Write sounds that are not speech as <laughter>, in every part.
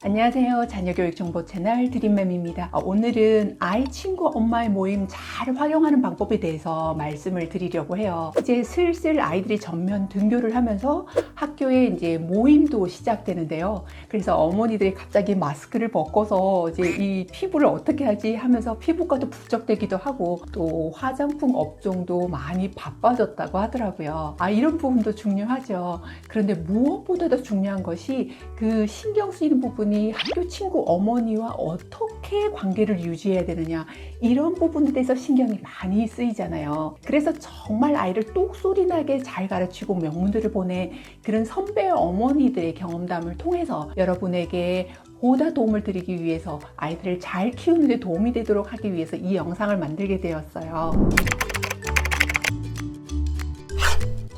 안녕하세요. 자녀교육 정보 채널 드림맘입니다. 어, 오늘은 아이 친구 엄마의 모임 잘 활용하는 방법에 대해서 말씀을 드리려고 해요. 이제 슬슬 아이들이 전면 등교를 하면서 학교에 이제 모임도 시작되는데요. 그래서 어머니들이 갑자기 마스크를 벗고서 이제 이 피부를 어떻게 하지 하면서 피부과도 부쩍대기도 하고 또 화장품 업종도 많이 바빠졌다고 하더라고요. 아, 이런 부분도 중요하죠. 그런데 무엇보다 도 중요한 것이 그 신경 쓰이는 부분 이 학교 친구 어머니와 어떻게 관계를 유지해야 되느냐 이런 부분에 대해서 신경이 많이 쓰이잖아요. 그래서 정말 아이를 똑소리 나게 잘 가르치고 명문들을 보내 그런 선배 어머니들의 경험담을 통해서 여러분에게 보다 도움을 드리기 위해서 아이들을 잘 키우는 데 도움이 되도록 하기 위해서 이 영상을 만들게 되었어요.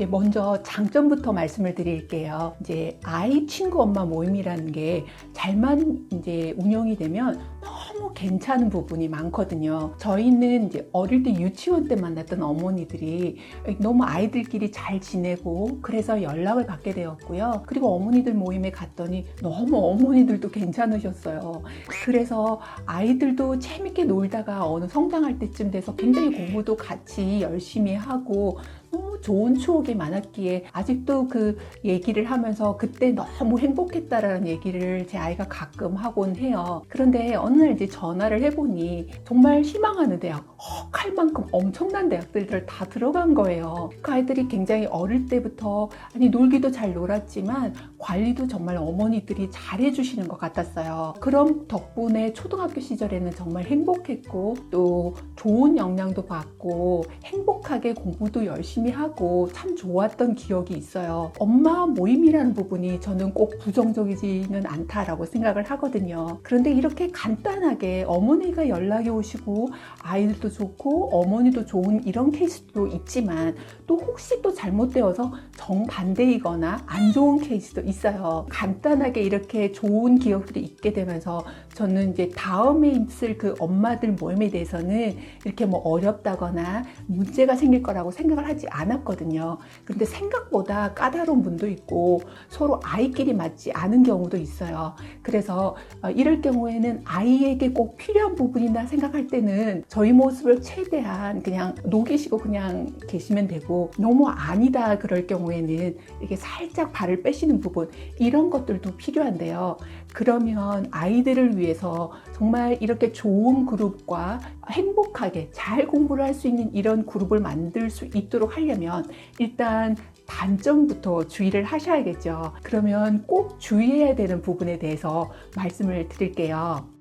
이제 먼저 장점부터 말씀을 드릴게요. 이제 아이 친구 엄마 모임이라는 게 잘만 이제 운영이 되면 너무 괜찮은 부분이 많거든요. 저희는 이제 어릴 때 유치원 때 만났던 어머니들이 너무 아이들끼리 잘 지내고 그래서 연락을 받게 되었고요. 그리고 어머니들 모임에 갔더니 너무 어머니들도 괜찮으셨어요. 그래서 아이들도 재밌게 놀다가 어느 성장할 때쯤 돼서 굉장히 공부도 같이 열심히 하고 너무 좋은 추억이 많았기에 아직도 그 얘기를 하면서 그때 너무 행복했다라는 얘기를 제 아이가 가끔 하곤 해요. 그런데 어느 날 이제 전화를 해보니 정말 희망하는 대학, 헉할 만큼 엄청난 대학들을 다 들어간 거예요. 그 아이들이 굉장히 어릴 때부터 아니 놀기도 잘 놀았지만 관리도 정말 어머니들이 잘 해주시는 것 같았어요. 그럼 덕분에 초등학교 시절에는 정말 행복했고 또 좋은 영향도 받고 행복하게 공부도 열심히 하고 참 좋았던 기억이 있어요. 엄마 모임이라는 부분이 저는 꼭 부정적이지는 않다라고 생각을 하거든요. 그런데 이렇게 간단하게 어머니가 연락이 오시고 아이들도 좋고 어머니도 좋은 이런 케이스도 있지만 또 혹시 또 잘못되어서 정반대이거나 안 좋은 케이스도 있어요. 간단하게 이렇게 좋은 기억들이 있게 되면서 저는 이제 다음에 있을 그 엄마들 모임에 대해서는 이렇게 뭐 어렵다거나 문제가 생길 거라고 생각을 하지 않았거든요. 근데 생각보다 까다로운 분도 있고 서로 아이끼리 맞지 않은 경우도 있어요. 그래서 어, 이럴 경우에는 아이에게 꼭 필요한 부분이나 생각할 때는 저희 모습을 최대한 그냥 녹이시고 그냥 계시면 되고 너무 아니다 그럴 경우에는 이렇게 살짝 발을 빼시는 부분 이런 것들도 필요한데요. 그러면 아이들을 위해서 정말 이렇게 좋은 그룹과 행복하게 잘 공부를 할 수 있는 이런 그룹을 만들 수 있도록 하려면 일단 단점부터 주의를 하셔야겠죠. 그러면 꼭 주의해야 되는 부분에 대해서 말씀을 드릴게요.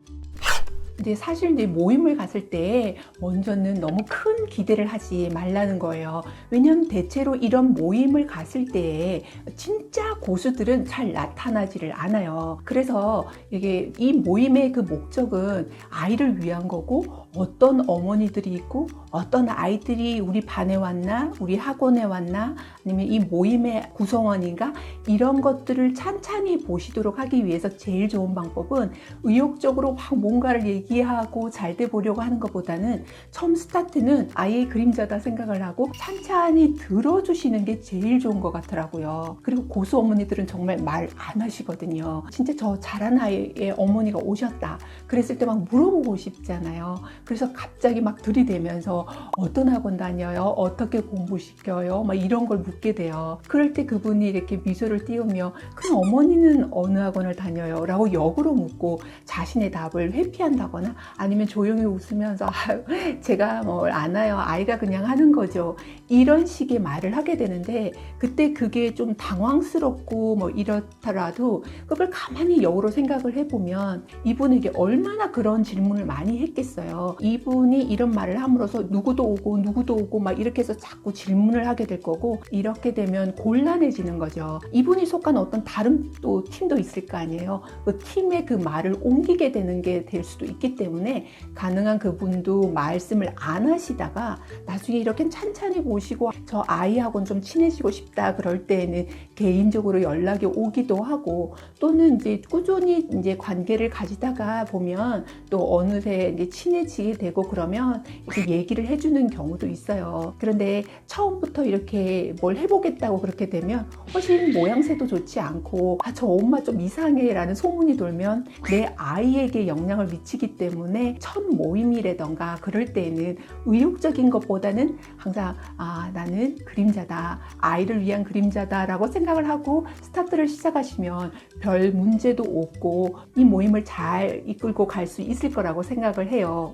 이제 사실 이제 모임을 갔을 때 먼저는 너무 큰 기대를 하지 말라는 거예요. 왜냐하면 대체로 이런 모임을 갔을 때 진짜 고수들은 잘 나타나지를 않아요. 그래서 이게 이 모임의 그 목적은 아이를 위한 거고 어떤 어머니들이 있고 어떤 아이들이 우리 반에 왔나 우리 학원에 왔나 아니면 이 모임의 구성원인가 이런 것들을 찬찬히 보시도록 하기 위해서 제일 좋은 방법은 의욕적으로 막 뭔가를 얘기 하고 잘 돼 보려고 하는 것보다는 처음 스타트는 아이의 그림자다 생각을 하고 찬찬히 들어주시는 게 제일 좋은 것 같더라고요. 그리고 고수 어머니들은 정말 말 안 하시거든요. 진짜 저 잘한 아이의 어머니가 오셨다. 그랬을 때 막 물어보고 싶잖아요. 그래서 갑자기 막 들이대면서 어떤 학원 다녀요? 어떻게 공부시켜요? 막 이런 걸 묻게 돼요. 그럴 때 그분이 이렇게 미소를 띄우며 그럼 어머니는 어느 학원을 다녀요? 라고 역으로 묻고 자신의 답을 회피한다거나 아니면 조용히 웃으면서 <laughs> 제가 뭘 아나요? 아이가 그냥 하는 거죠. 이런 식의 말을 하게 되는데 그때 그게 좀 당황스럽고 뭐 이렇더라도 그걸 가만히 역으로 생각을 해보면 이분에게 얼마나 그런 질문을 많이 했겠어요. 이분이 이런 말을 함으로써 누구도 오고 누구도 오고 막 이렇게 해서 자꾸 질문을 하게 될 거고 이렇게 되면 곤란해지는 거죠. 이분이 속한 어떤 다른 또 팀도 있을 거 아니에요. 그 팀의 그 말을 옮기게 되는 게 될 수도 있기 때문에 가능한 그분도 말씀을 안 하시다가 나중에 이렇게 찬찬히 보시고 저 아이하고는 좀 친해지고 싶다 그럴 때에는 개인적으로 연락이 오기도 하고 또는 이제 꾸준히 이제 관계를 가지다가 보면 또 어느새 이제 친해지게 되고 그러면 이렇게 얘기를 해주는 경우도 있어요. 그런데 처음부터 이렇게 뭘 해보겠다고 그렇게 되면 훨씬 모양새도 좋지 않고 아 저 엄마 좀 이상해라는 소문이 돌면 내 아이에게 영향을 미치기 때문에 첫 모임이라던가 그럴 때에는 의욕적인 것보다는 항상 아 나는 그림자다 아이를 위한 그림자다 라고 생각을 하고 스타트를 시작하시면 별 문제도 없고 이 모임을 잘 이끌고 갈 수 있을 거라고 생각을 해요.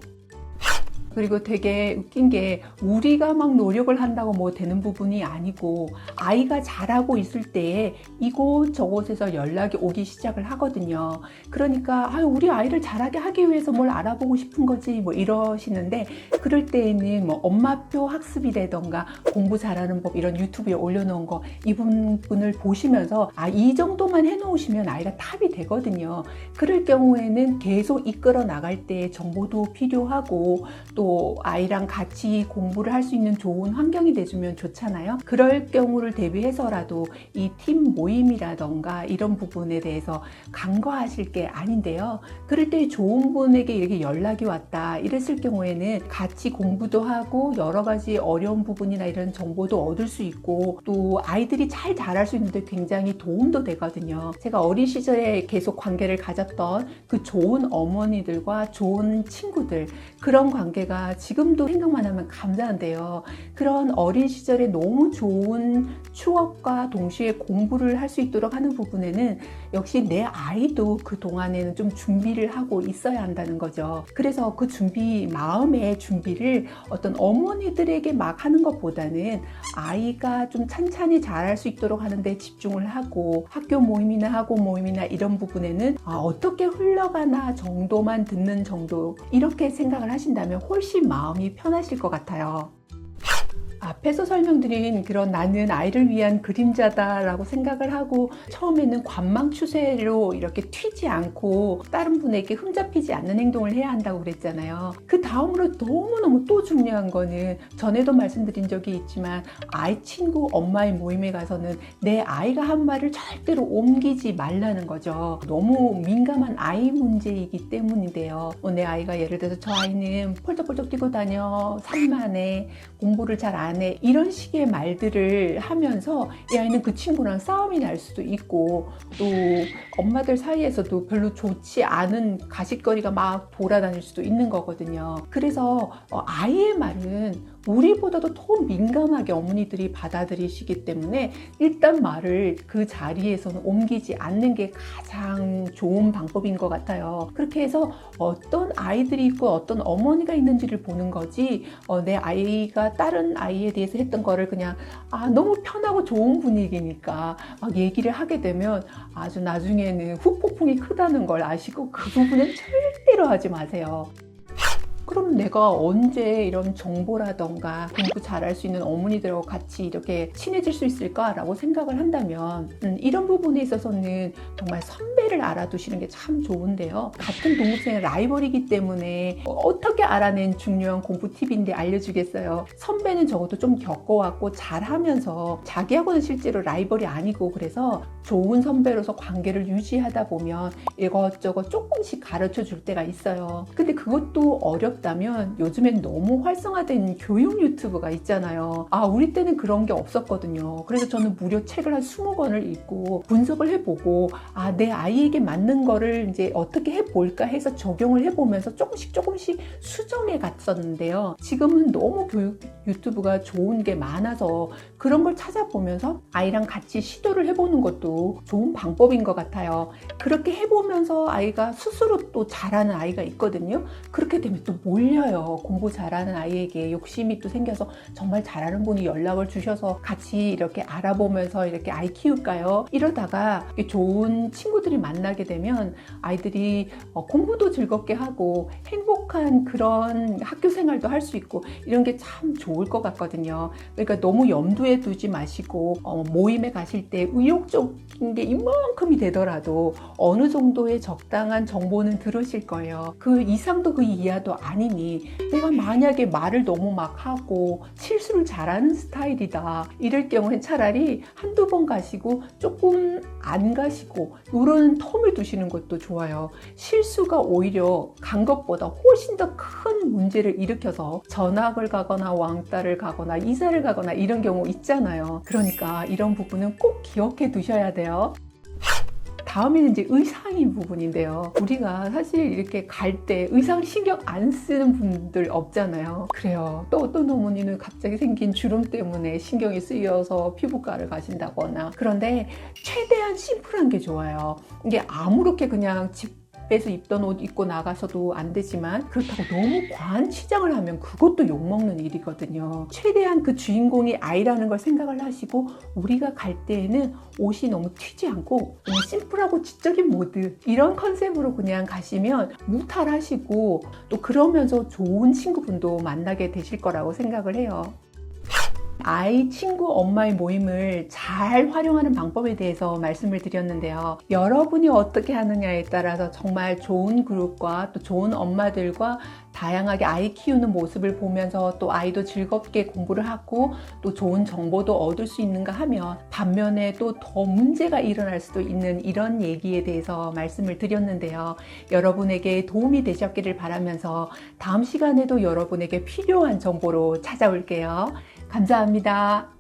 그리고 되게 웃긴 게 우리가 막 노력을 한다고 뭐 되는 부분이 아니고 아이가 잘하고 있을 때에 이곳 저곳에서 연락이 오기 시작을 하거든요. 그러니까 아, 우리 아이를 잘하게 하기 위해서 뭘 알아보고 싶은 거지 뭐 이러시는데 그럴 때에는 뭐 엄마표 학습이라던가 공부 잘하는 법 이런 유튜브에 올려놓은 거 이 부분을 보시면서 아 이 정도만 해놓으시면 아이가 탑이 되거든요. 그럴 경우에는 계속 이끌어 나갈 때 정보도 필요하고 또 아이랑 같이 공부를 할 수 있는 좋은 환경이 돼주면 좋잖아요. 그럴 경우를 대비해서라도 이 팀 모임이라던가 이런 부분에 대해서 간과하실 게 아닌데요. 그럴 때 좋은 분에게 이렇게 연락이 왔다 이랬을 경우에는 같이 공부도 하고 여러 가지 어려운 부분이나 이런 정보도 얻을 수 있고 또 아이들이 잘 자랄 수 있는데 굉장히 도움도 되거든요. 제가 어린 시절에 계속 관계를 가졌던 그 좋은 어머니들과 좋은 친구들 그런 관계가 지금도 생각만 하면 감사한데요. 그런 어린 시절에 너무 좋은 추억과 동시에 공부를 할 수 있도록 하는 부분에는 역시 내 아이도 그 동안에는 좀 준비를 하고 있어야 한다는 거죠. 그래서 그 준비, 마음의 준비를 어떤 어머니들에게 막 하는 것보다는 아이가 좀 찬찬히 잘할 수 있도록 하는데 집중을 하고 학교 모임이나 학원 모임이나 이런 부분에는 아, 어떻게 흘러가나 정도만 듣는 정도 이렇게 생각을 하신다면 훨씬 마음이 편하실 것 같아요. 앞에서 설명드린 그런 나는 아이를 위한 그림자다라고 생각을 하고 처음에는 관망 추세로 이렇게 튀지 않고 다른 분에게 흠잡히지 않는 행동을 해야 한다고 그랬잖아요. 그 다음으로 너무너무 또 중요한 거는 전에도 말씀드린 적이 있지만 아이 친구 엄마의 모임에 가서는 내 아이가 한 말을 절대로 옮기지 말라는 거죠. 너무 민감한 아이 문제이기 때문인데요. 뭐내 아이가 예를 들어서 저 아이는 펄쩍펄쩍 뛰고 다녀 산만해 공부를 잘안 해. 이런 식의 말들을 하면서 이 아이는 그 친구랑 싸움이 날 수도 있고 또 엄마들 사이에서도 별로 좋지 않은 가식거리가 막 돌아다닐 수도 있는 거거든요. 그래서 어, 아이의 말은 우리보다도 더 민감하게 어머니들이 받아들이시기 때문에 일단 말을 그 자리에서는 옮기지 않는 게 가장 좋은 방법인 것 같아요. 그렇게 해서 어떤 아이들이 있고 어떤 어머니가 있는지를 보는 거지 어, 내 아이가 다른 아이에 대해서 했던 거를 그냥 아, 너무 편하고 좋은 분위기니까 막 얘기를 하게 되면 아주 나중에는 후폭풍이 크다는 걸 아시고 그 부분은 절대로 하지 마세요. 그럼 내가 언제 이런 정보라던가 공부 잘할 수 있는 어머니들하고 같이 이렇게 친해질 수 있을까라고 생각을 한다면 음, 이런 부분에 있어서는 정말 선배를 알아두시는 게 참 좋은데요. 같은 동생의 라이벌이기 때문에 어떻게 알아낸 중요한 공부 팁인데 알려주겠어요. 선배는 적어도 좀 겪어왔고 잘하면서 자기하고는 실제로 라이벌이 아니고 그래서 좋은 선배로서 관계를 유지하다 보면 이것저것 조금씩 가르쳐 줄 때가 있어요. 근데 그것도 어렵 다면 요즘엔 너무 활성화된 교육 유튜브가 있잖아요. 아, 우리 때는 그런 게 없었거든요. 그래서 저는 무려 책을 한 20권을 읽고 분석을 해보고 아, 내 아이에게 맞는 거를 이제 어떻게 해볼까 해서 적용을 해보면서 조금씩 조금씩 수정해 갔었는데요. 지금은 너무 교육 유튜브가 좋은 게 많아서 그런 걸 찾아보면서 아이랑 같이 시도를 해보는 것도 좋은 방법인 것 같아요. 그렇게 해보면서 아이가 스스로 또 잘하는 아이가 있거든요. 그렇게 되면 또 몰려요. 공부 잘하는 아이에게 욕심이 또 생겨서 정말 잘하는 분이 연락을 주셔서 같이 이렇게 알아보면서 이렇게 아이 키울까요? 이러다가 좋은 친구들이 만나게 되면 아이들이 어, 공부도 즐겁게 하고 행복한 그런 학교 생활도 할 수 있고 이런 게 참 좋을 것 같거든요. 그러니까 너무 염두에 두지 마시고 어, 모임에 가실 때 의욕적인 게 이만큼이 되더라도 어느 정도의 적당한 정보는 들으실 거예요. 그 이상도 그 이하도 아니니 내가 만약에 말을 너무 막 하고 실수를 잘하는 스타일이다. 이럴 경우엔 차라리 한두 번 가시고 조금 안 가시고 이런 텀을 두시는 것도 좋아요. 실수가 오히려 간 것보다 훨씬 더 큰 문제를 일으켜서 전학을 가거나 왕따를 가거나 이사를 가거나 이런 경우 있잖아요. 그러니까 이런 부분은 꼭 기억해 두셔야 돼요. 다음에는 이제 의상인 부분인데요. 우리가 사실 이렇게 갈 때 의상 신경 안 쓰는 분들 없잖아요. 그래요. 또 어떤 어머니는 갑자기 생긴 주름 때문에 신경이 쓰여서 피부과를 가신다거나. 그런데 최대한 심플한 게 좋아요. 이게 아무렇게 그냥 집 집에서 입던 옷 입고 나가서도 안 되지만 그렇다고 너무 과한 치장을 하면 그것도 욕먹는 일이거든요. 최대한 그 주인공이 아이라는 걸 생각을 하시고 우리가 갈 때에는 옷이 너무 튀지 않고 그냥 심플하고 지적인 모드 이런 컨셉으로 그냥 가시면 무탈하시고 또 그러면서 좋은 친구분도 만나게 되실 거라고 생각을 해요. 아이, 친구, 엄마의 모임을 잘 활용하는 방법에 대해서 말씀을 드렸는데요. 여러분이 어떻게 하느냐에 따라서 정말 좋은 그룹과 또 좋은 엄마들과 다양하게 아이 키우는 모습을 보면서 또 아이도 즐겁게 공부를 하고 또 좋은 정보도 얻을 수 있는가 하면 반면에 또 더 문제가 일어날 수도 있는 이런 얘기에 대해서 말씀을 드렸는데요. 여러분에게 도움이 되셨기를 바라면서 다음 시간에도 여러분에게 필요한 정보로 찾아올게요. 감사합니다.